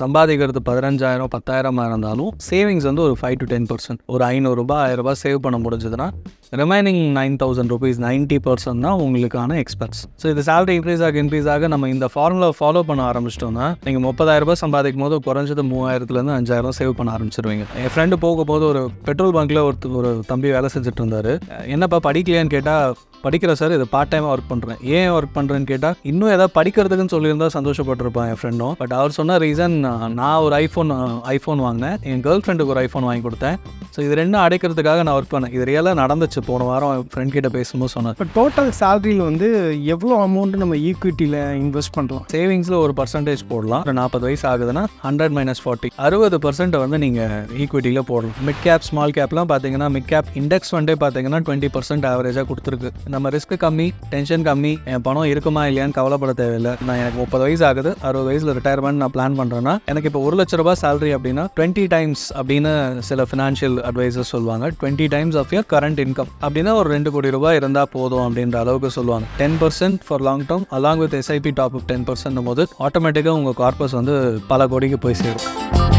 சம்பாதிக்கிறது பதினஞ்சாயிரம் பத்தாயிரமாக இருந்தாலும் சேவிங்ஸ் வந்து ஒரு ஃபைவ் டு டென் பர்சன்ட் ஒரு ஐநூறுரூபா ஆயிரரூபா சேவ் பண்ண முடிஞ்சதுன்னா remaining nine thousand rupees ninety percent தான் உங்களுக்கான எக்ஸ்பென்ஸ் ஸோ இது சேலரி இன்க்ரீஸ் ஆக இன்க்ரீஸ் ஆக நம்ம இந்த ஃபார்முலா ஃபாலோ பண்ண ஆரம்பிச்சிட்டோம்னா நீங்கள் முப்பதாயிரம் ரூபாய் சம்பாதிக்கும் போது குறைஞ்சது மூவாயிரத்துலேருந்து அஞ்சாயிரம் சேவ் பண்ண ஆரம்பிச்சிருவீங்க. என் ஃப்ரெண்டு போகும்போது ஒரு பெட்ரோல் பங்க்கில் ஒரு ஒரு தம்பி வேலை செஞ்சுட்டு இருந்தார். என்னப்பா படிக்கலையான்னு கேட்டால் படிக்கிற சார் இது பார்ட் டைமாக ஒர்க் பண்ணுறேன் ஏன் ஒர்க் பண்ணுறேன்னு கேட்டால் இன்னும் ஏதாவது படிக்கிறதுக்குன்னு சொல்லியிருந்தா சந்தோஷப்பட்டிருப்பான் என் ஃப்ரெண்டும் பட் அவர் சொன்ன ரீசன் நான் ஒரு ஐஃபோன் ஐஃபோன் வாங்கினேன். என் கேர்ள் ஃப்ரெண்டுக்கு ஒரு ஐஃபோன் வாங்கி கொடுத்தேன். ஸோ இது ரெண்டும் அடைக்கிறதுக்காக நான் ஒர்க் பண்ணேன். இது ரியலாக நடந்துச்சு. போன வாரம் என் ஃப்ரெண்ட் கிட்ட பேசும்போது சொன்னேன் இப்போ டோட்டல் சேலரியில் வந்து எவ்வளோ அமௌண்ட் நம்ம ஈக்விட்டியில் இன்வெஸ்ட் பண்ணுறோம் சேவிங்ஸில் ஒரு பர்சன்டேஜ் போடலாம். ஒரு நாற்பது வயசு ஆகுதுன்னா ஹண்ட்ரட் மைனஸ் ஃபார்ட்டி அறுபது பர்சன்ட் வந்து நீங்கள் ஈக்விட்டியில் போடலாம். மிட் கேப் ஸ்மால் கேப்லாம் பார்த்தீங்கன்னா மிட் கேப் இண்டெக்ஸ் ஃபண்டே பார்த்தீங்கன்னா டுவெண்ட்டி பர்சன்ட் ஆவரேஜாக கொடுத்துருக்கு நம்ம ரிஸ்க் கம்மி டென்ஷன் கம்மி என் பணம் இருக்குமா இல்லையான்னு கவலைப்பட தேவையில்லை. நான் எனக்கு முப்பது வயசு ஆகுது அறுபது வயசில் ரிட்டையர்மெண்ட் நான் பிளான் பண்ணுறேன்னா எனக்கு இப்போ ஒரு லட்ச ரூபாய் சேலரி அப்படின்னா டுவெண்ட்டி டைம்ஸ் அப்படின்னு சில ஃபினான்ஷியல் அட்வைசர்ஸ் சொல்லுவாங்க. Twenty times of your current income அப்படின்னா ஒரு ரெண்டு கோடி ரூபாய் இருந்தால் போதும் அப்படின்ற அளவுக்கு சொல்லுவாங்க. Ten percent for long term along with SIP top up ten percent போது ஆட்டோமேட்டிக்காக உங்கள் கார்பஸ் வந்து பல கோடிக்கு போய் சேரும்.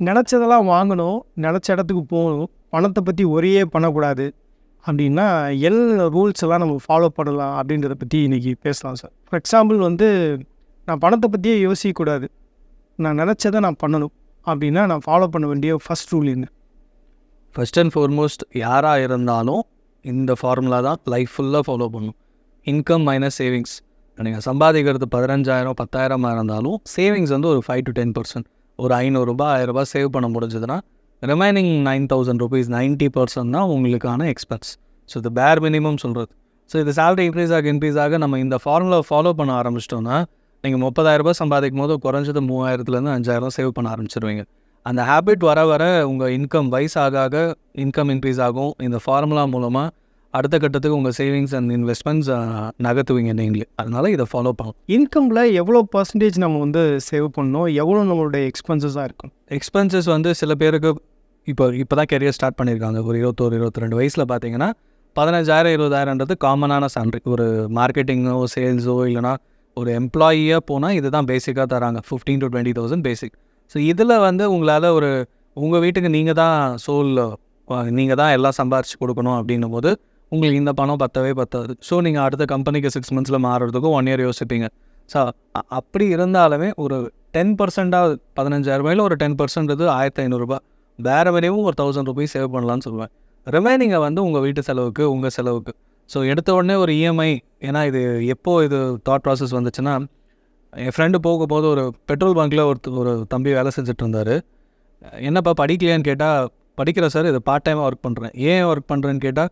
நினச்சதெல்லாம் வாங்கணும் நினச்ச இடத்துக்கு போகணும் பணத்தை பற்றி ஒரே பண்ணக்கூடாது. அப்படின்னா என்ன ரூல்ஸ் எல்லாம் நம்ம ஃபாலோ பண்ணலாம் அப்படின்றத பற்றி இன்றைக்கி பேசலாம் சார் ஃபார் எக்ஸாம்பிள் வந்து நான் பணத்தை பற்றியே யோசிக்கக்கூடாது. நான் நினச்சதை நான் பண்ணணும் அப்படின்னா நான் ஃபாலோ பண்ண வேண்டிய ஃபஸ்ட் ரூல் என்ன? ஃபஸ்ட் அண்ட் ஃபார்மோஸ்ட் யாராக இருந்தாலும் இந்த ஃபார்முலா தான் லைஃப் ஃபுல்லாக ஃபாலோ பண்ணும். இன்கம் மைனஸ் சேவிங்ஸ் நீங்கள் சம்பாதிக்கிறது பதினஞ்சாயிரம் பத்தாயிரமாக இருந்தாலும் சேவிங்ஸ் வந்து ஒரு ஃபைவ் டு டென் பர்சன்ட் ஒரு ஐநூறுரூபா ஆயிரரூபா சேவ் பண்ண முடிஞ்சதுன்னா remaining nine thousand rupees ninety percent தான் உங்களுக்கான எக்ஸ்பென்ஸ் ஸோ இது பேர் மினிமம் சொல்கிறது ஸோ இது சேலரி இன்க்ரீஸ் ஆக இன்க்ரீஸ் ஆக நம்ம இந்த ஃபார்முலா ஃபாலோ பண்ண ஆரம்பிச்சிட்டோம்னா நீங்கள் முப்பதாயிரரூபா சம்பாதிக்கும் போது குறைஞ்சது மூவாயிரத்துலேருந்து அஞ்சாயிரம் சேவ் பண்ண ஆரம்பிச்சிருவீங்க. அந்த ஹேபிட் வர வர உங்கள் இன்கம் வயசாக ஆக இன்கம் இன்க்ரீஸ் ஆகும். இந்த ஃபார்முலா மூலமாக அடுத்த கட்டத்துக்கு உங்கள் சேவிங்ஸ் அண்ட் இன்வெஸ்ட்மெண்ட்ஸ் நகர்த்துவீங்க நீங்களே. அதனால இதை ஃபாலோ பண்ணலாம். இன்கமில் எவ்வளோ பர்சன்டேஜ் நம்ம வந்து சேவ் பண்ணணும்? எவ்வளோ நம்மளுடைய எக்ஸ்பென்சஸாக இருக்கும்? எக்ஸ்பென்சஸ் வந்து சில பேருக்கு இப்போ இப்போ தான் கெரியர் ஸ்டார்ட் பண்ணியிருக்காங்க. ஒரு இருபத்தோரு இருபத்தி ரெண்டு வயசில் பார்த்தீங்கன்னா பதினஞ்சாயிரம் இருபதாயிரன்றது காமனான salary. ஒரு மார்க்கெட்டிங்கோ சேல்ஸோ இல்லைனா ஒரு எம்ப்ளாயியாக போனால் இதுதான் பேசிக்காக தராங்க. Fifteen to twenty thousand basic so இதில் வந்து உங்களால் ஒரு உங்கள் வீட்டுக்கு நீங்கள் தான் சோல் நீங்கள் தான் எல்லாம் சம்பாரிச்சு கொடுக்கணும் அப்படின்னும் போது உங்களுக்கு இந்த பணம் பத்தவே பத்தாது. ஸோ நீங்கள் அடுத்த கம்பெனிக்கு சிக்ஸ் மந்த்ஸில் மாறுறதுக்கும் ஒன் இயர் யோசிப்பீங்க. ஸோ அப்படி இருந்தாலுமே ஒரு டென் பர்சண்டாக பதினஞ்சாயிரம் ரூபாயில் ஒரு டென் பர்சன்ட்றது ஆயிரத்தி ஐநூறுரூபா வேறு வரையும் ஒரு தௌசண்ட் ருபீஸ் சேவ் பண்ணலாம்னு சொல்லுவேன். ரிமைனிங்கை வந்து உங்கள் வீட்டு செலவுக்கு உங்கள் செலவுக்கு. ஸோ எடுத்த உடனே ஒரு இஎம்ஐ ஏன்னா இது எப்போது இது தாட் ப்ராசஸ் வந்துச்சுன்னா என் ஃப்ரெண்டு போக போது ஒரு பெட்ரோல் பங்க்கில் ஒரு ஒரு தம்பி வேலை செஞ்சுட்டு இருந்தார் என்னப்பா படிக்கலையான்னு கேட்டால் படிக்கிற சார் இது பார்ட் டைமாக ஒர்க் பண்ணுறேன் ஏன் ஒர்க் பண்ணுறேன்னு கேட்டால்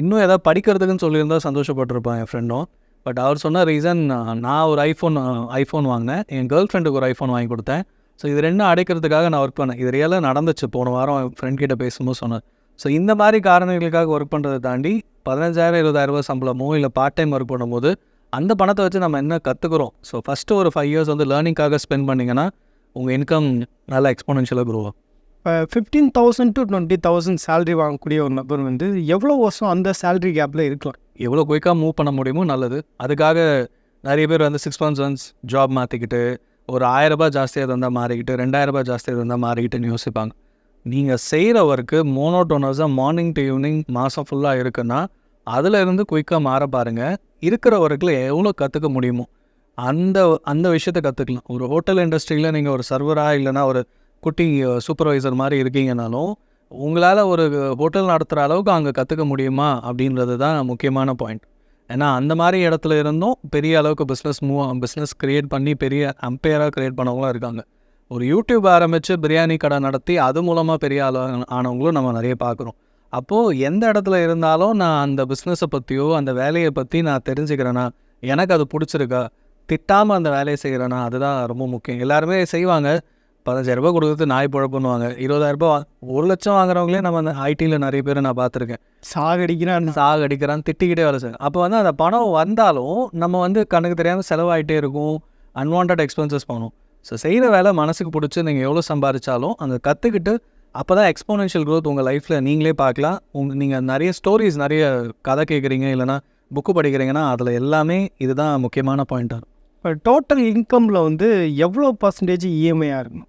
இன்னும் ஏதாவது படிக்கிறதுக்குன்னு சொல்லியிருந்தா சந்தோஷப்பட்டிருப்பான் என் ஃப்ரெண்டும் பட் அவர் சொன்ன ரீசன் நான் ஒரு ஐஃபோன் ஐஃபோன் வாங்கினேன். என் கேர்ள் ஃப்ரெண்டுக்கு ஒரு ஐஃபோன் வாங்கி கொடுத்தேன். ஸோ இது ரெண்டும் அடைக்கிறதுக்காக நான் ஒர்க் பண்ணேன். இது ரியலாக நடந்துச்சு. போன வாரம் என் ஃப்ரெண்ட் கிட்ட பேசும்போது சொன்னேன் ஸோ இந்த மாதிரி காரணங்களுக்காக ஒர்க் பண்ணுறதை தாண்டி பதினஞ்சாயிரம் இருபதாயிரம் ரூபாய் சம்பளமோ இல்லை பார்ட் டைம் ஒர்க் பண்ணும்போது அந்த பணத்தை வச்சு நம்ம என்ன கற்றுக்குறோம் ஸோ ஃபஸ்ட்டு ஒரு ஃபைவ் இயர்ஸ் வந்து லேர்னிங்காக ஸ்பெண்ட் பண்ணிங்கன்னா உங்கள் இன்கம் நல்லா எக்ஸ்போனன்ஷியலாக குரோ இப்போ fifteen thousand to twenty thousand salary வாங்கக்கூடிய ஒரு நபர் வந்து எவ்வளோ வருஷம் அந்த சேலரி கேப்பில் இருக்கலாம்? எவ்வளோ குயிக்காக மூவ் பண்ண முடியுமோ நல்லது. அதுக்காக நிறைய பேர் வந்து சிக்ஸ் மந்த்ஸ் ஒன்ஸ் ஜாப் மாற்றிக்கிட்டு ஒரு ஆயிரரூபா ஜாஸ்தியாக இருந்தால் மாறிக்கிட்டு ரெண்டாயிரரூபா ஜாஸ்தியாக இருந்தால் மாறிக்கிட்டுன்னு யோசிப்பாங்க. நீங்கள் செய்கிற ஒர்க்கு மோனோட்டோனஸாக மார்னிங் டு ஈவினிங் மாதம் ஃபுல்லாக இருக்குன்னா அதில் இருந்து குயிக்காக மாற பாருங்கள் இருக்கிற ஒர்க்கில் எவ்வளோ கற்றுக்க முடியுமோ அந்த அந்த விஷயத்தை கற்றுக்கலாம் ஒரு ஹோட்டல் இண்டஸ்ட்ரியில் நீங்கள் ஒரு சர்வராக இல்லைன்னா ஒரு குட்டி சூப்பர்வைசர் மாதிரி இருக்கீங்கனாலும் உங்களால் ஒரு ஹோட்டல் நடத்துகிற அளவுக்கு அங்கே கற்றுக்க முடியுமா அப்படின்றது தான் முக்கியமான பாயிண்ட் ஏன்னா அந்த மாதிரி இடத்துல இருந்தும் பெரிய அளவுக்கு பிஸ்னஸ் மூவ் பிஸ்னஸ் க்ரியேட் பண்ணி பெரிய அம்பையராக க்ரியேட் பண்ணவங்களும் இருக்காங்க. ஒரு யூடியூப் ஆரம்பித்து பிரியாணி கடை நடத்தி அது மூலமாக பெரிய அளவு ஆனவங்களும் நம்ம நிறைய பார்க்குறோம் அப்போது எந்த இடத்துல இருந்தாலும் நான் அந்த பிஸ்னஸை பற்றியோ அந்த வேலையை பற்றி நான் தெரிஞ்சுக்கிறேன்னா எனக்கு அது பிடிச்சிருக்கா? திட்டாமல் அந்த வேலையை செய்கிறேன்னா அதுதான் ரொம்ப முக்கியம். எல்லாருமே செய்வாங்க. பதினஞ்சாயிரரூபா கொடுக்குறது நாய் பழப்புன்னுவாங்க இருபதாயிரரூபா ஒரு லட்சம் வாங்குறவங்களே நம்ம அந்த ஐடியில் நிறைய பேர் நான் பார்த்துருக்கேன். சாகடிக்கிறான். சாக அடிக்கிறான் திட்டிக்கிட்டே வேலை செய்யும் அப்போ வந்து அந்த பணம் வந்தாலும் நம்ம வந்து கணக்கு தெரியாமல் செலவாயிட்டே இருக்கும். அன்வான்ட் எக்ஸ்பென்சஸ் போகணும் ஸோ செய்கிற வேலை மனசுக்கு பிடிச்சி நீங்கள் எவ்வளோ சம்பாதிச்சாலும் அந்த கற்றுக்கிட்டு அப்போ தான் எக்ஸ்போனென்ஷியல் க்ரோத் உங்கள் லைஃப்பில் நீங்களே பார்க்கலாம். உங்க நீங்கள் நிறைய ஸ்டோரிஸ் நிறைய கதை கேட்குறீங்க இல்லைனா புக்கு படிக்கிறீங்கன்னா அதில் எல்லாமே இதுதான் முக்கியமான பாயிண்ட்டாக இருக்கும். இப்போ டோட்டல் இன்கமில் வந்து எவ்வளோ பர்சன்டேஜ் இஎம்ஐயாக இருக்கணும்?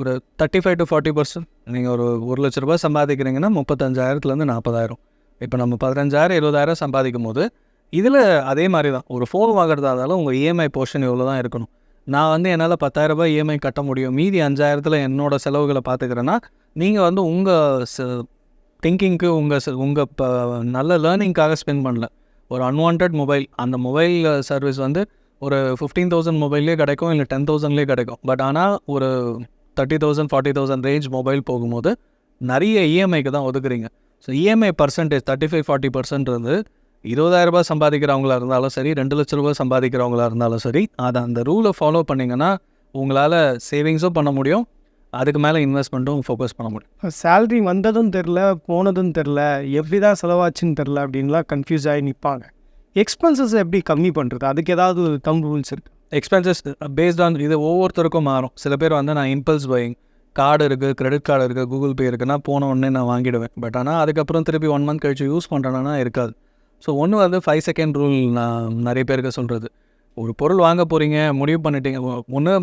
ஒரு thirty five to forty percent நீங்கள் ஒரு ஒரு லட்ச ரூபாய் சம்பாதிக்கிறீங்கன்னா முப்பத்தஞ்சாயிரத்துலேருந்து நாற்பதாயிரம் இப்போ நம்ம பதினஞ்சாயிரம் இருபதாயிரம் சம்பாதிக்கும் போது இதில் அதே மாதிரி தான் ஒரு ஃபோன் வாங்குறதா இருந்தாலும் உங்கள் இஎம்ஐ போர்ஷன் இவ்வளோ தான் இருக்கணும். நான் வந்து என்னால் பத்தாயிரம் ரூபாய் இஎம்ஐ கட்ட முடியும். மீதி அஞ்சாயிரத்தில் என்னோட செலவுகளை பார்த்துக்கிறேன்னா நீங்கள் வந்து உங்கள் திங்கிங்க்கு உங்கள் உங்கள் இப்போ நல்ல லேர்னிங்காக ஸ்பெண்ட் பண்ணல. ஒரு அன்வான்ட் மொபைல் அந்த மொபைல் சர்வீஸ் வந்து ஒரு ஃபிஃப்டீன் தௌசண்ட் மொபைல்லே கிடைக்கும் இல்லை டென் தௌசண்ட்லேயே கிடைக்கும். பட் ஆனால் ஒரு thirty thousand forty thousand range mobile போகும்போது நிறைய இஎம்ஐக்கு தான் ஒதுக்குறீங்க. So EMI percentage thirty five forty percent இருந்து இருபதாயிரரூபா ரூபாய் சம்பாதிக்கிறவங்களா இருந்தாலும் சரி ரெண்டு லட்ச ரூபாய் சம்பாதிக்கிறவங்களா இருந்தாலும் சரி அதை அந்த ரூலை ஃபாலோ பண்ணிங்கன்னா உங்களால் சேவிங்ஸும் பண்ண முடியும். அதுக்கு மேலே இன்வெஸ்ட்மெண்ட்டும் ஃபோக்கஸ் பண்ண முடியும். சேல்ரி வந்ததும் தெரில போனதும் தெரில எப்படி தான் செலவாச்சுன்னு தெரில அப்படின்லாம் கன்ஃபியூஸ் ஆகி நிற்பாங்க எக்ஸ்பென்சஸ் எப்படி கம்மி பண்ணுறது அதுக்கு ஏதாவது தம் ரூல்ஸ் இருக்குது எக்ஸ்பென்சஸ் பேஸ்ட் ஆன் இது ஒவ்வொருத்தருக்கும் மாறும். சில பேர் வந்து நான் இம்பல்ஸ் பையிங் கார்டு இருக்குது கிரெடிட் கார்டு இருக்குது கூகுள் பே இருக்குன்னா போன உடனே நான் வாங்கிடுவேன். பட் ஆனால் அதுக்கப்புறம் திருப்பி ஒன் மந்த் கழிச்சு யூஸ் பண்ணுறேன்னா இருக்காது. ஸோ ஒன்று வந்து ஃபைவ் செகண்ட் ரூல் நான் நிறைய பேருக்கு சொல்கிறது ஒரு பொருள் வாங்க போகிறீங்க முடிவு பண்ணிட்டீங்க ஒன்று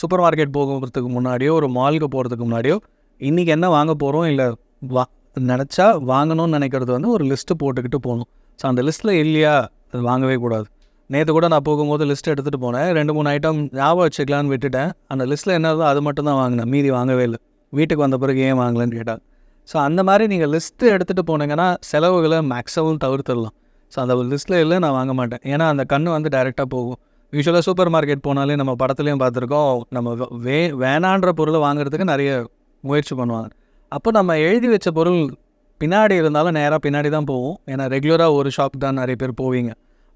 சூப்பர் மார்க்கெட் போகிறதுக்கு முன்னாடியோ ஒரு மாலுக்கு போகிறதுக்கு முன்னாடியோ இன்றைக்கி என்ன வாங்க போகிறோம் இல்லை வா நினச்சா வாங்கணும்னு நினைக்கிறது வந்து ஒரு லிஸ்ட்டு போட்டுக்கிட்டு போகணும். ஸோ அந்த லிஸ்ட்டில் இல்லையா அது வாங்கவே கூடாது. நேற்று கூட நான் போகும்போது லிஸ்ட் எடுத்துகிட்டு போனேன். ரெண்டு மூணு ஐட்டம் ஞாபகம் வச்சுக்கலான்னு விட்டுட்டேன். அந்த லிஸ்ட்டில் என்ன இருந்தோ அது மட்டும் தான் வாங்கினேன். மீதி வாங்கவே இல்லை. வீட்டுக்கு வந்த பிறகு ஏன் வாங்கலன்னு கேட்டால் ஸோ அந்த மாதிரி நீங்கள் லிஸ்ட்டு எடுத்துகிட்டு போனீங்கன்னா செலவுகளை மேக்ஸிமம் தவிர்த்துடலாம். ஸோ அந்த லிஸ்ட்டில் இல்லை நான் வாங்க மாட்டேன். ஏன்னா அந்த கண்ணு வந்து டைரெக்டாக போகும். யூஸ்வலாக சூப்பர் மார்க்கெட் போனாலே நம்ம படத்துலையும் பார்த்துருக்கோம். நம்ம வே வேணான்ற பொருளை வாங்குறதுக்கு நிறைய முயற்சி பண்ணுவாங்க. அப்போ நம்ம எழுதி வச்ச பொருள் பின்னாடி இருந்தாலும் நேராக பின்னாடி தான் போவோம் ஏன்னா ரெகுலராக ஒரு ஷாப் தான் நிறைய பேர் போவீங்க.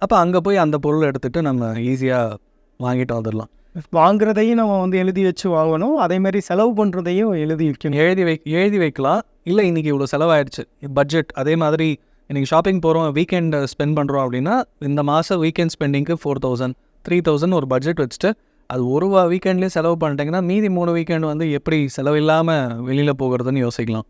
அப்போ அங்கே போய் அந்த பொருளை எடுத்துகிட்டு நம்ம ஈஸியாக வாங்கிட்டு வந்துடலாம் வாங்குறதையும் நம்ம வந்து எழுதி வச்சு வாங்கணும். அதே மாதிரி செலவு பண்ணுறதையும் எழுதி வைக்கணும். எழுதி வை எழுதி வைக்கலாம். இல்லை இன்றைக்கி இவ்வளோ செலவாயிடுச்சு பட்ஜெட் அதே மாதிரி இன்றைக்கி ஷாப்பிங் போகிறோம் வீக்கெண்ட் ஸ்பெண்ட் பண்ணுறோம் அப்படின்னா இந்த மாதம் வீக்கெண்ட் ஸ்பெண்டிங்க்கு ஃபோர் தௌசண்ட் த்ரீ தௌசண்ட் ஒரு பட்ஜெட் வச்சுட்டு அது ஒரு வீக்கெண்ட்லேயே செலவு பண்ணிட்டீங்கன்னா மீதி மூணு வீக்கெண்ட் வந்து எப்படி செலவு இல்லாமல் வெளியில் போகிறதுன்னு யோசிக்கலாம்.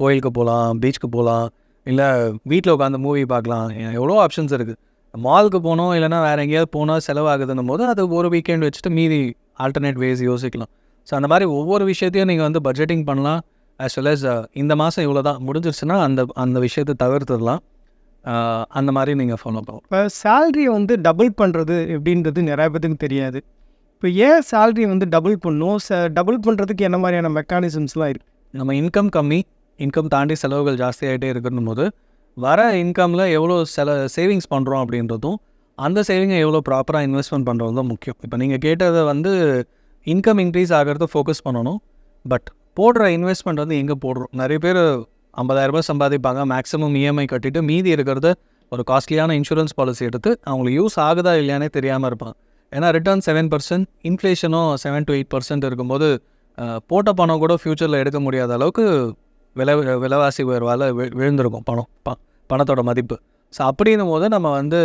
கோயிலுக்கு போகலாம் பீச்சுக்கு போகலாம் இல்லை வீட்டில் உட்காந்து மூவி பார்க்கலாம். எவ்வளோ ஆப்ஷன்ஸ் இருக்குது மாலுக்கு போனோம் இல்லைனா வேறு எங்கேயாவது போனால் செலவாகுதுன்னும் போது அது ஒரு வீக்கெண்ட் வச்சுட்டு மீதி ஆல்டர்னேட் வேஸ் யோசிக்கலாம். ஸோ அந்த மாதிரி ஒவ்வொரு விஷயத்தையும் நீங்கள் வந்து பட்ஜெட்டிங் பண்ணலாம் well as uh, இந்த மாதம் இவ்வளோ தான் முடிஞ்சிருச்சுன்னா அந்த அந்த விஷயத்தை தவிர்த்துடலாம். அந்த மாதிரி நீங்கள் ஃபாலோ பண்ணலாம். இப்போ சேல்ரியை வந்து டபுள் பண்ணுறது எப்படின்றது நிறைய பேத்துக்கு தெரியாது. இப்போ ஏன் சேல்ரி வந்து டபுள் பண்ணும் ச டபுள் பண்ணுறதுக்கு என்ன மாதிரியான மெக்கானிசம்ஸ்லாம் இருக்குது நம்ம இன்கம் கம்மி இன்கம் தாண்டி செலவுகள் ஜாஸ்தியாகிட்டே இருக்கணும் போது வர இன்கமில் எவ்வளோ செல சேவிங்ஸ் பண்ணுறோம் அப்படின்றதும் அந்த சேவிங்கை எவ்வளோ ப்ராப்பராக இன்வெஸ்ட்மெண்ட் பண்ணுறது தான் முக்கியம். இப்போ நீங்கள் கேட்டதை வந்து இன்கம் இன்க்ரீஸ் ஆகிறத ஃபோக்கஸ் பண்ணணும். பட் போடுற இன்வெஸ்ட்மெண்ட் வந்து எங்கே போடுறோம்? நிறைய பேர் ஐம்பதாயிரரூபா சம்பாதிப்பாங்க. மேக்ஸிமம் இஎம்ஐ கட்டிட்டு மீதி இருக்கிறத ஒரு காஸ்ட்லியான இன்சூரன்ஸ் பாலிசி எடுத்து அவங்களுக்கு யூஸ் ஆகுதா இல்லையானே தெரியாமல் இருப்பாங்க. ஏன்னா ரிட்டர்ன் செவன் பர்சன்ட் இன்ஃப்ளேஷனும் செவன் டு எயிட் பர்சன்ட் இருக்கும்போது போட்ட பணம் கூட ஃப்யூச்சரில் எடுக்க முடியாத அளவுக்கு விலை விலைவாசி உயர்வால் வி- விழுந்திருக்கும் பணம் ப பணத்தோட மதிப்பு. ஸோ அப்படின்னும் போது நம்ம வந்து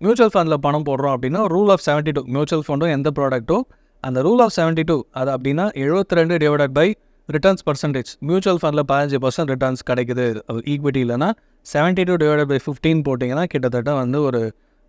மியூச்சுவல் ஃபண்டில் பணம் போடுறோம் அப்படின்னா rule of seventy two mutual ஃபண்டும் எந்த ப்ராடக்ட்டோ அந்த ரூல் ஆஃப் செவன்ட்டி டூ அது அப்படின்னா எழுபத்தி ரெண்டு divided by returns percentage mutual ஃபண்டில் பதினஞ்சு பர்சன்ட் ரிட்டர்ன்ஸ் கிடைக்குது. ஈக்விட்டி இல்லைன்னா seventy two divided by fifteen போட்டிங்கன்னா கிட்டத்தட்ட வந்து ஒரு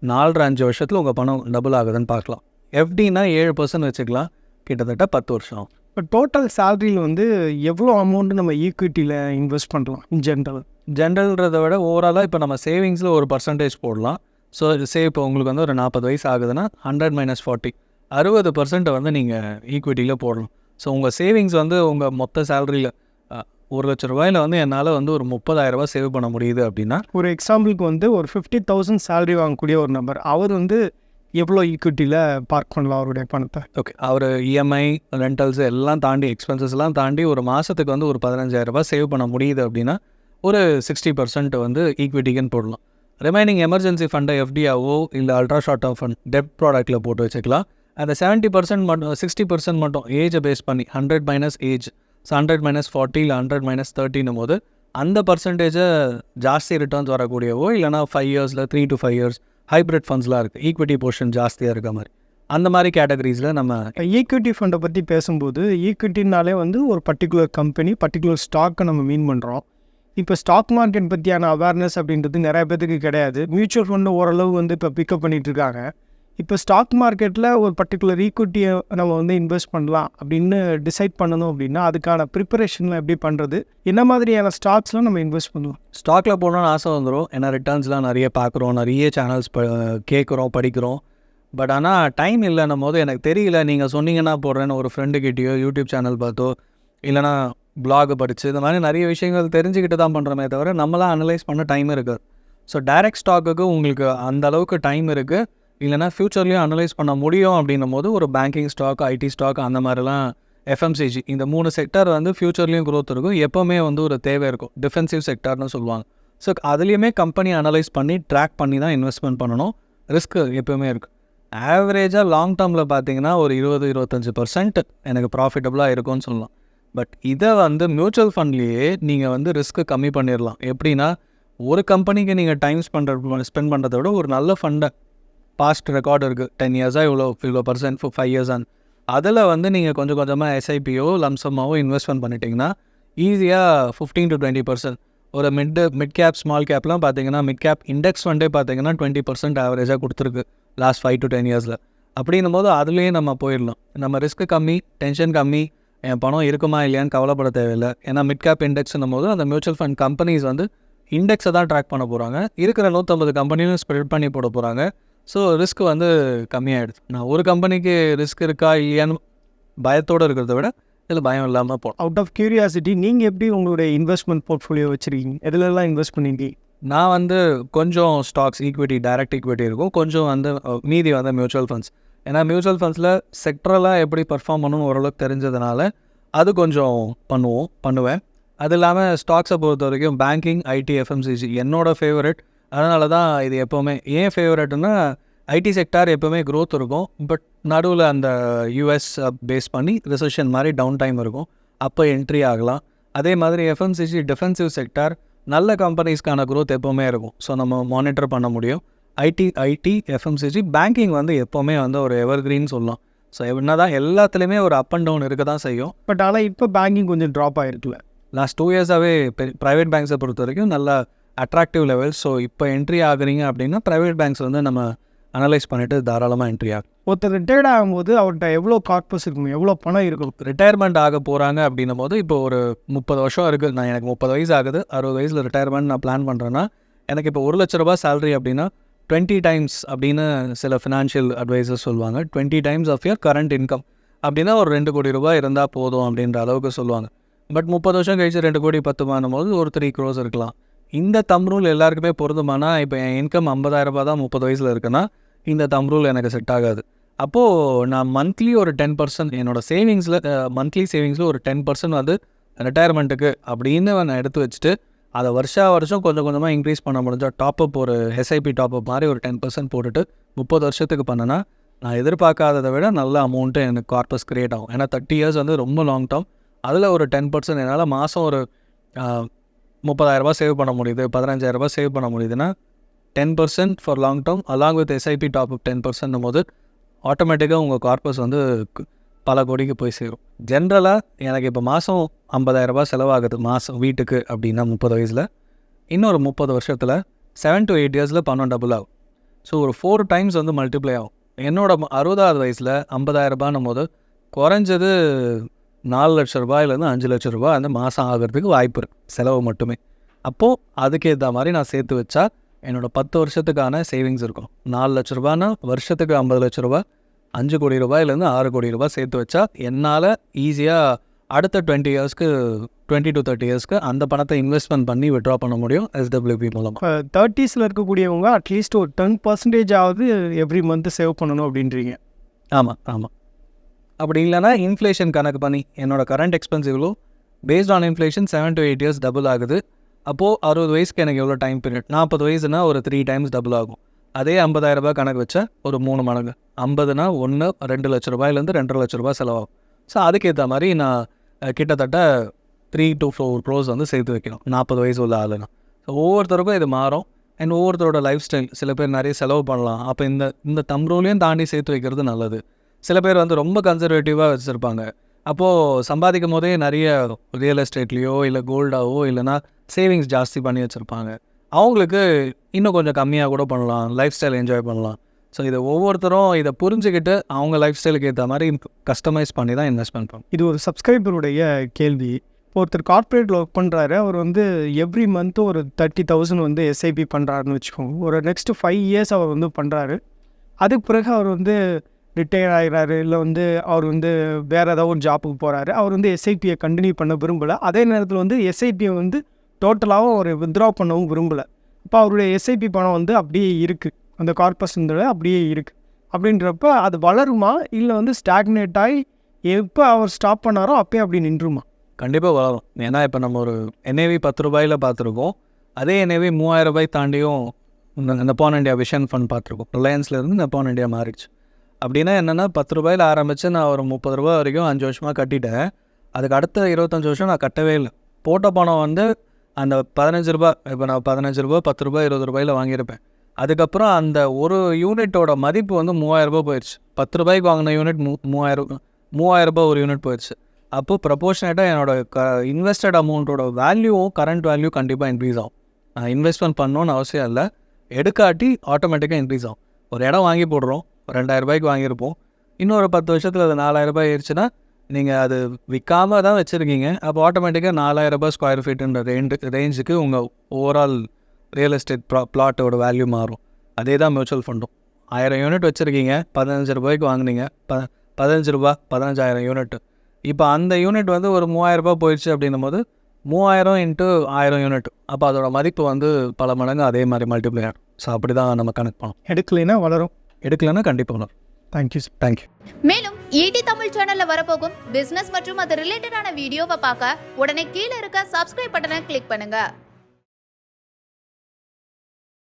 நாலரை அஞ்சு வருஷத்தில் உங்கள் பணம் டபுள் ஆகுதுன்னு பார்க்கலாம். எஃப்டினா ஏழு பர்சன்ட் வச்சுக்கலாம். கிட்டத்தட்ட பத்து வருஷம் இப்போ டோட்டல் சேலரியில் வந்து எவ்வளோ அமௌண்ட் நம்ம ஈக்விட்டியில் இன்வெஸ்ட் பண்ணலாம் இன் ஜென்ரல் ஜென்ரல்ன்றதை விட ஓவராலாக இப்போ நம்ம சேவிங்ஸில் ஒரு பர்சன்டேஜ் போடலாம். ஸோ சேவ் இப்போ உங்களுக்கு வந்து ஒரு நாற்பது வயசு ஆகுதுன்னா ஹண்ட்ரட் மைனஸ் ஃபார்ட்டி அறுபது பர்சன்ட்டை வந்து நீங்கள் ஈக்விட்டியில் போடலாம். ஸோ உங்கள் சேவிங்ஸ் வந்து உங்கள் மொத்த சேலரியில் ஒரு லட்ச ரூபாயில் வந்து என்னால் வந்து ஒரு முப்பதாயிரரூபா சேவ் பண்ண முடியுது அப்படின்னா ஒரு எக்ஸாம்பிளுக்கு வந்து ஒரு ஃபிஃப்டி தௌசண்ட் சேலரி வாங்கக்கூடிய ஒரு நபர். அவர் வந்து எவ்வளோ ஈக்விட்டியில் பார்க் பண்ணலாம் அவருடைய பணத்தை? ஓகே அவர் இஎம்ஐ ரெண்டல்ஸ் எல்லாம் தாண்டி எக்ஸ்பென்சஸ்லாம் தாண்டி ஒரு மாதத்துக்கு வந்து ஒரு பதினஞ்சாயிரரூபா சேவ் பண்ண முடியுது அப்படின்னா ஒரு சிக்ஸ்டி பர்சன்ட் வந்து ஈக்விட்டிக்குன்னு போடலாம். ரிமைனிங் எமர்ஜென்சி ஃபண்டை எஃப்டியாவோ இல்லை ultra short term fund debt ப்ராடக்ட்டில் போட்டு வச்சுக்கலாம். அந்த செவன்ட்டி பர்சன்ட் மட்டும் சிக்ஸ்டி பர்சன்ட் மட்டும் ஏஜை பேஸ் பண்ணி hundred minus age so hundred minus forty இல்லை ஹண்ட்ரட் மைனஸ் தேர்ட்டினும் போது அந்த பர்சன்டேஜை ஜாஸ்தி ரிட்டர்ன்ஸ் வரக்கூடியவோ இல்லைனா ஃபைவ் இயர்ஸில் three to five years hybrid ஃபண்ட்ஸ்லாம் இருக்குது ஈக்விட்டி போர்ஷன் ஜாஸ்தியாக இருக்க மாதிரி. அந்த மாதிரி கேட்டகரிஸில் நம்ம ஈக்விட்டி ஃபண்டை பற்றி பேசும்போது ஈக்விட்டினாலே வந்து ஒரு பர்டிகுலர் கம்பெனி பர்டிகுலர் ஸ்டாக்கை நம்ம மீன் பண்ணுறோம் இப்போ ஸ்டாக் மார்க்கெட் பற்றியான அவேர்னஸ் அப்படின்றது நிறைய பேத்துக்கு கிடையாது. மியூச்சுவல் ஃபண்டு ஓரளவு வந்து இப்போ பிக்கப் பண்ணிகிட்ருக்காங்க இருக்காங்க. இப்போ ஸ்டாக் மார்க்கெட்டில் ஒரு பர்டிகுலர் ஈக்விட்டியை நம்ம வந்து இன்வெஸ்ட் பண்ணலாம் அப்படின்னு டிசைட் பண்ணணும் அப்படின்னா அதுக்கான ப்ரிப்பரேஷன்லாம் எப்படி பண்ணுறது என்ன மாதிரியான ஸ்டாக்ஸ்லாம் நம்ம இன்வெஸ்ட் பண்ணுவோம் ஸ்டாக்கில் போகணுன்னு ஆசை வந்துடும் ஏன்னா ரிட்டர்ன்ஸ்லாம் நிறைய பார்க்குறோம் நிறைய சேனல்ஸ் ப கேட்குறோம் படிக்கிறோம். பட் ஆனால் டைம் இல்லைன்னும் போது எனக்கு தெரியல. நீங்கள் சொன்னீங்கன்னா போடுறேன்னு ஒரு ஃப்ரெண்டுக்கிட்டேயோ யூடியூப் சேனல் பார்த்தோ இல்லைனா blog படித்து இந்த மாதிரி நிறைய விஷயங்கள் தெரிஞ்சுக்கிட்டு தான் பண்ணுறோமே தவிர நம்மளாம் அனலைஸ் பண்ண டைம் இருக்குது ஸோ டைரக்ட் ஸ்டாக்குக்கு உங்களுக்கு அந்த அளவுக்கு டைம் இருக்குது இல்லைனா ஃப்யூச்சர்லேயும் அனலைஸ் பண்ண முடியும் அப்படின்னும் போது ஒரு பேங்கிங் ஸ்டாக் ஐடி ஸ்டாக் அந்த மாதிரிலாம் எஃப்எம்சிஜி இந்த மூணு செக்டர் வந்து ஃப்யூச்சர்லேயும் க்ரோத் இருக்கும். எப்போவுமே வந்து ஒரு தேவை இருக்கும். டிஃபென்சிவ் செக்டர்னு சொல்லுவாங்க. ஸோ அதுலேயுமே கம்பெனி அனலைஸ் பண்ணி ட்ராக் பண்ணி தான் இன்வெஸ்ட்மெண்ட் பண்ணணும். ரிஸ்க் எப்போவுமே இருக்குது ஆவரேஜாக லாங் டேர்மில் பார்த்தீங்கன்னா ஒரு இருபது இருபத்தஞ்சி பர்சன்ட் எனக்கு ப்ராஃபிட்டபுளாக இருக்கும்னு சொல்லலாம். பட் இதை வந்து மியூச்சுவல் ஃபண்ட்லேயே நீங்கள் வந்து ரிஸ்க்கு கம்மி பண்ணிடலாம். எப்படின்னா ஒரு கம்பெனிக்கு நீங்கள் டைம் ஸ்பெண்ட் ஸ்பெண்ட் பண்ணுறத விட ஒரு நல்ல ஃபண்டை பாஸ்ட் ரெக்கார்டு இருக்குது டென் இயர்ஸாக இவ்வளோ இவ்வளோ பர்சன்ட் ஃபைவ் இயர்ஸ் அண்ட் அதில் வந்து நீங்கள் கொஞ்சம் கொஞ்சமாக எஸ்ஐபியோ லம்சமாவோ இன்வெஸ்ட்மெண்ட் பண்ணிட்டீங்கன்னா ஈஸியாக ஃபிஃப்டீன் டு டுவெண்ட்டி பர்சன்ட் ஒரு மிட் மிட் கேப் ஸ்மால் கேப்லாம் பார்த்தீங்கன்னா மிட் கேப் இண்டெக்ஸ் ஃபண்டே பார்த்தீங்கன்னா டுவெண்ட்டி பர்சன்ட் ஆவரேஜாக கொடுத்துருக்கு லாஸ்ட் ஃபைவ் டு டென் இயர்ஸில் அப்படின்னும் போது அதுலேயே நம்ம போயிடலாம். நம்ம ரிஸ்க் கம்மி டென்ஷன் கம்மி என் பணம் இருக்குமா இல்லையான்னு கவலைப்பட தேவையில்லை. ஏன்னா மிட் கேப் இண்டெக்ஸ்னும் போது அந்த மியூச்சுவல் ஃபண்ட் கம்பெனிஸ் வந்து இண்டெக்ஸை தான் ட்ராக் பண்ண போகிறாங்க இருக்கிற நூற்றம்பது கம்பெனியும் ஸ்ப்ரெட் பண்ணி போட போகிறாங்க ஸோ ரிஸ்க் வந்து கம்மியாகிடுது நான் ஒரு கம்பெனிக்கு ரிஸ்க் இருக்கா இல்லையான்னு பயத்தோடு இருக்கிறத விட இதில் பயம் இல்லாமல் போகலாம் அவுட் ஆஃப் கியூரியாசிட்டி நீங்கள் எப்படி உங்களுடைய இன்வெஸ்ட்மெண்ட் போர்ட்ஃபோலியோ வச்சுருக்கீங்க? எதுலலாம் இன்வெஸ்ட் பண்ணிருக்கீங்க? நான் வந்து கொஞ்சம் ஸ்டாக்ஸ் ஈக்விட்டி டைரக்ட் ஈக்விட்டி இருக்கும். கொஞ்சம் வந்து மீதி வந்து மியூச்சுவல் ஃபண்ட்ஸ் ஏன்னா மியூச்சுவல் ஃபண்ட்ஸில் செக்டரெல்லாம் எப்படி பர்ஃபார்ம் பண்ணணும்னு ஓரளவுக்கு தெரிஞ்சதுனால அது கொஞ்சம் பண்ணுவோம் பண்ணுவேன். அது இல்லாமல் ஸ்டாக்ஸை பொறுத்த வரைக்கும் பேங்கிங் ஐடி எஃப்எம்சிஜி என்னோட ஃபேவரட் அதனால தான் இது எப்போவுமே. ஏன் ஃபேவரட்னா ஐடி செக்டார் எப்போவுமே growth இருக்கும். பட் நடுவில் அந்த யூஎஸ் பேஸ் பண்ணி ரிசெஷன் மாதிரி டவுன் டைம் இருக்கும். அப்போ என்ட்ரி ஆகலாம். அதே மாதிரி எஃப்எம்சிஜி டிஃபென்சிவ் செக்டார் நல்ல கம்பெனிஸ்க்கான growth எப்போவுமே இருக்கும். ஸோ நம்ம மானிட்டர் பண்ண முடியும். ஐடி ஐடி எஃப்எம்சிஜி பேங்கிங் வந்து எப்போவுமே வந்து ஒரு எவர் சொல்லலாம். ஸோ என்ன தான் எல்லாத்துலேயுமே ஒரு அப் அண்ட் டவுன் இருக்க தான் செய்யும். பட் ஆனால் இப்போ பேங்கிங் கொஞ்சம் ட்ராப் ஆகிருக்குல்ல லாஸ்ட் டூ இயர்ஸாகவே ப்ரைவேட் பேங்க்ஸை பொறுத்த வரைக்கும் நல்ல அட்ராக்டிவ் லெவல் ஸோ இப்போ என்ட்ரி ஆகுறீங்க அப்படின்னா ப்ரைவேட் பேங்க்ஸ் வந்து நம்ம அனலைஸ் பண்ணிவிட்டு தாராளமாக என்ட்ரி ஆகும். ஒருத்தர் ரிட்டையர்ட் ஆகும்போது அவர்கிட்ட எவ்வளோ கார்பஸ் இருக்கும் எவ்வளோ பணம் இருக்கும்? ரிட்டையர்மெண்ட் ஆக போகிறாங்க அப்படின்னும் போது இப்போ ஒரு முப்பது வருஷம் இருக்குது நான் எனக்கு முப்பது வயசு ஆகுது. அறுபது வயசில் ரிட்டையர்மெண்ட் நான் பிளான் பண்ணுறேன்னா எனக்கு இப்போ ஒரு லட்ச ரூபாய் salary அப்படின்னா டுவெண்ட்டி டைம்ஸ் அப்படின்னு சில ஃபினான்ஷியல் அட்வைசர்ஸ் சொல்லுவாங்க. Twenty times of your current income அப்படின்னா ஒரு ரெண்டு கோடி ரூபாய் இருந்தால் போதும் அப்படின்ற அளவுக்கு சொல்லுவாங்க. பட் முப்பது வருஷம் கழிச்சு ரெண்டு கோடி பத்துமானும் போது ஒரு த்ரீ க்ரோஸ் இருக்கலாம். இந்த தம் ரூல் எல்லாருக்குமே பொருந்துமானா இப்போ என் இன்கம் ஐம்பதாயிரம் தான் முப்பது வயசில் இருக்குன்னா இந்த தம் ரூல் எனக்கு செட் ஆகாது. அப்போது நான் மந்த்லி ஒரு டென் பர்சன்ட் என்னோடய சேவிங்ஸில் மந்த்லி சேவிங்ஸில் ஒரு டென் பர்சன்ட் வந்து ரிட்டையர்மெண்ட்டுக்கு அப்படின்னு நான் எடுத்து வச்சுட்டு அதை வருஷா வருஷம் கொஞ்சம் கொஞ்சமாக இன்க்ரீஸ் பண்ண முடிஞ்சால் டாப்அப் ஒரு எஸ்ஐபி டாப்அப் மாதிரி ஒரு டென் பர்சன்ட் போட்டுட்டு முப்பது வருஷத்துக்கு பண்ணேன்னா நான் எதிர்பார்க்காததை விட நல்ல அமௌண்ட்டு எனக்கு கார்பஸ் கிரியேட் ஆகும். ஏன்னா தேர்ட்டி இயர்ஸ் வந்து ரொம்ப லாங் டேர்ம் அதில் ஒரு டென் பர்சன்ட் என்னால் மாதம் ஒரு முப்பதாயிரரூபா சேவ் பண்ண முடியுது. பதினஞ்சாயிரரூபா சேவ் பண்ண முடியுதுன்னா ten percent for long term along with SIP top up ten பர்சன்ட்னும் போது ஆட்டோமேட்டிக்காக உங்கள் கார்பஸ் வந்து பல கோடிக்கு போய் சேரும். ஜென்ரலாக எனக்கு இப்போ மாதம் ஐம்பதாயிரரூபா செலவாகுது மாதம் வீட்டுக்கு அப்படின்னா முப்பது வயசில். இன்னொரு முப்பது வருஷத்தில் செவன் டு எயிட் இயர்ஸில் பணம் டபுள் ஆகும். ஸோ ஒரு ஃபோர் டைம்ஸ் வந்து மல்டிப்ளை ஆகும். என்னோட அறுபதாவது வயசில் ஐம்பதாயிரரூபான்னும் போது குறைஞ்சது நாலு லட்ச ரூபாயிலேருந்து அஞ்சு லட்ச ரூபாய் அந்த மாதம் ஆகிறதுக்கு வாய்ப்பு இருக்குது செலவு மட்டுமே. அப்போது அதுக்கேற்ற மாதிரி நான் சேர்த்து வச்சா என்னோட பத்து வருஷத்துக்கான சேவிங்ஸ் இருக்கும். நாலு லட்ச ரூபான்னா வருஷத்துக்கு ஐம்பது லட்ச ரூபாய் அஞ்சு கோடி ரூபாயிலேருந்து ஆறு கோடி ரூபாய் சேர்த்து வச்சா என்னால் ஈஸியாக அடுத்த டுவெண்ட்டி இயர்ஸ்க்கு டுவெண்ட்டி டு தேர்ட்டி இயர்ஸ்க்கு அந்த பணத்தை இன்வெஸ்ட்மெண்ட் பண்ணி விட்ரா பண்ண முடியும் எஸ்டபிள்யூபி இப்போ தேர்ட்டிஸில் இருக்கக்கூடியவங்க அட்லீஸ்ட் ஒரு டென் பர்சன்டேஜ் ஆகுது எவ்ரி மந்த் சேவ் பண்ணணும் அப்படின்றீங்க. ஆமாம் ஆமாம் அப்படி இல்லைன்னா இன்ஃப்ளேஷன் கணக்கு பண்ணி என்னோடய கரண்ட் எக்ஸ்பென்ஸ் இவ்வளோ based on inflation seven to eight years double ஆகுது. அப்போது அறுபது வயசுக்கு எனக்கு எவ்வளோ டைம் பீரியட் நாற்பது வயசுனா ஒரு த்ரீ டைம்ஸ் டபுள் ஆகும். அதே 50000 ரூபாய் கணக்கு வச்சா ஒரு மூணு மடங்கு. ஐம்பதுனா ஒன்று ரெண்டு லட்ச ரூபாயிலேருந்து ரெண்டரை லட்ச ரூபாய் செலவாகும். ஸோ அதுக்கேற்ற மாதிரி நான் கிட்டத்தட்ட த்ரீ டு ஃபோர் க்ரோஸ் வந்து சேர்த்து வைக்கணும். நாற்பது வயசு உள்ள ஆளுனா. ஸோ ஒவ்வொருத்தருக்கும் இது மாறும். அண்ட் ஒவ்வொருத்தரோட லைஃப் ஸ்டைல் சில பேர் நிறைய செலவு பண்ணலாம். அப்போ இந்த இந்த தம்ரோலையும் தாண்டி சேர்த்து வைக்கிறது நல்லது. சில பேர் வந்து ரொம்ப கன்சர்வேட்டிவாக வச்சுருப்பாங்க. அப்போது சம்பாதிக்கும் போதே நிறைய ரியல் எஸ்டேட்லேயோ இல்லை கோல்டாவோ இல்லைனா சேவிங்ஸ் ஜாஸ்தி பண்ணி வச்சுருப்பாங்க. அவங்களுக்கு இன்னும் கொஞ்சம் கம்மியாக கூட பண்ணலாம். லைஃப் ஸ்டைல் என்ஜாய் பண்ணலாம். ஸோ இதை ஒவ்வொருத்தரும் இதை புரிஞ்சுக்கிட்டு அவங்க லைஃப் ஸ்டைலுக்கு ஏற்ற மாதிரி கஸ்டமைஸ் பண்ணி தான் இன்வெஸ்ட்மெண்ட் பண்ணும் இது ஒரு சப்ஸ்கிரைபருடைய கேள்வி. இப்போ ஒருத்தர் கார்ப்பரேட்டில் ஒர்க் பண்ணுறாரு அவர் வந்து எவ்ரி மந்த் ஒரு தேர்ட்டி தௌசண்ட் வந்து எஸ்ஐபி பண்ணுறாருன்னு வச்சுக்கோங்க. ஒரு நெக்ஸ்ட் ஃபைவ் இயர்ஸ் அவர் வந்து பண்ணுறாரு அதுக்கு பிறகு அவர் வந்து ரிட்டையர் ஆகிறாரு இல்லை வந்து அவர் வந்து வேறு ஏதாவது ஒரு ஜாப்புக்கு போகிறாரு அவர் வந்து எஸ்ஐபியை கண்டினியூ பண்ண விரும்பலை. அதே நேரத்தில் வந்து எஸ்ஐபியை வந்து டோட்டலாகவும் அவர் வித்ட்ரா பண்ணவும் விரும்பலை. இப்போ அவருடைய எஸ்ஐபி பணம் வந்து அப்படியே இருக்குது அந்த கார்பஸ் அப்படியே இருக்குது அப்படின்றப்ப அது வளருமா? இல்லை வந்து ஸ்டாக்னேட் ஆகி எப்போ அவர் ஸ்டாப் பண்ணாரோ அப்பயே அப்படி நின்றுமா? கண்டிப்பாக வளரும். ஏன்னா இப்போ நம்ம ஒரு என்ஏவி பத்து ரூபாயில் பார்த்துருக்கோம். அதே என்ஏவி மூவாயிரம் ரூபாய் தாண்டியும் இந்த நெப்பான் இண்டியா விஷன் ஃபண்ட் பார்த்துருக்கோம். ரிலையன்ஸ்லேருந்து நெப்பான் இண்டியா மாறிடுச்சு. அப்படின்னா என்னென்னா பத்து ரூபாயில் ஆரம்பித்து நான் ஒரு முப்பது ரூபா வரைக்கும் அஞ்சு வருஷமாக கட்டிட்டேன். அதுக்கு அடுத்த இருபத்தஞ்சி வருஷம் நான் கட்டவே இல்லை. போட்ட பணம் வந்து அந்த பதினஞ்சு ரூபாய் இப்போ நான் பதினஞ்சு ரூபாய் பத்து ரூபாய் இருபது ரூபாயில் வாங்கியிருப்பேன். அதுக்கப்புறம் அந்த ஒரு யூனிட்டோட மதிப்பு வந்து மூவாயிரரூபா போயிடுச்சு பத்து ரூபாய்க்கு வாங்கின யூனிட் மூ மூவாயிரம் மூவாயிரம் ரூபாய் ஒரு யூனிட் போயிடுச்சு அப்போ ப்ரப்போர்ஷனேட்டாக என்னோட க இன்வெஸ்டட் அமௌண்ட்டோட வேல்யூவும் கரண்ட் வேல்யூ கண்டிப்பாக இன்க்ரீஸ் ஆகும். நான் இன்வெஸ்ட்மெண்ட் பண்ணணும்னு அவசியம் இல்லை. எடுக்காட்டி ஆட்டோமேட்டிக்காக இன்க்ரீஸ் ஆகும். ஒரு இடம் வாங்கி போடுறோம். ரெண்டாயிரம் ரூபாய்க்கு வாங்கியிருப்போம். இன்னொரு பத்து வருஷத்தில் அது நாலாயிரம் ரூபாய் நீங்கள் அது விற்காம தான் வச்சுருக்கீங்க. அப்போ ஆட்டோமேட்டிக்காக நாலாயிரரூபா ரூபாய் ஸ்கொயர் ஃபீட்டுன்ற ரேண்டு ரேஞ்சுக்கு உங்கள் ஓவரால் ரியல் எஸ்டேட் ப்ளா ப்ளாட்டோட வேல்யூ மாறும். அதே தான் மியூச்சுவல் ஃபண்டும் ஆயிரம் யூனிட் வச்சுருக்கீங்க பதினஞ்சு ரூபாய்க்கு வாங்குனீங்க ப பதினஞ்சு ரூபா பதினஞ்சாயிரம் யூனிட் இப்போ அந்த யூனிட் வந்து ஒரு மூவாயிரரூபா போயிடுச்சு அப்படின்னும் போது மூவாயிரம் இன்ட்டு ஆயிரம் யூனிட் அப்போ அதோட மதிப்பு வந்து பல மடங்கு அதே மாதிரி மல்டிப்ளை ஆகும் ஸோ அப்படி தான் நம்ம கனெக்ட் பண்ணோம். எடுக்கலைன்னா வளரும். எடுக்கலைன்னா கண்டிப்பாக வரும். தேங்க்யூ தேங்க்யூ மேலும் ஈடி தமிழ் சேனல்ல வரப்போகும் பிசினஸ் மற்றும் அது ரிலேட்டடான வீடியோவை பார்க்க உடனே கீழே இருக்க சப்ஸ்கிரைப் பட்டனை கிளிக் பண்ணுங்க.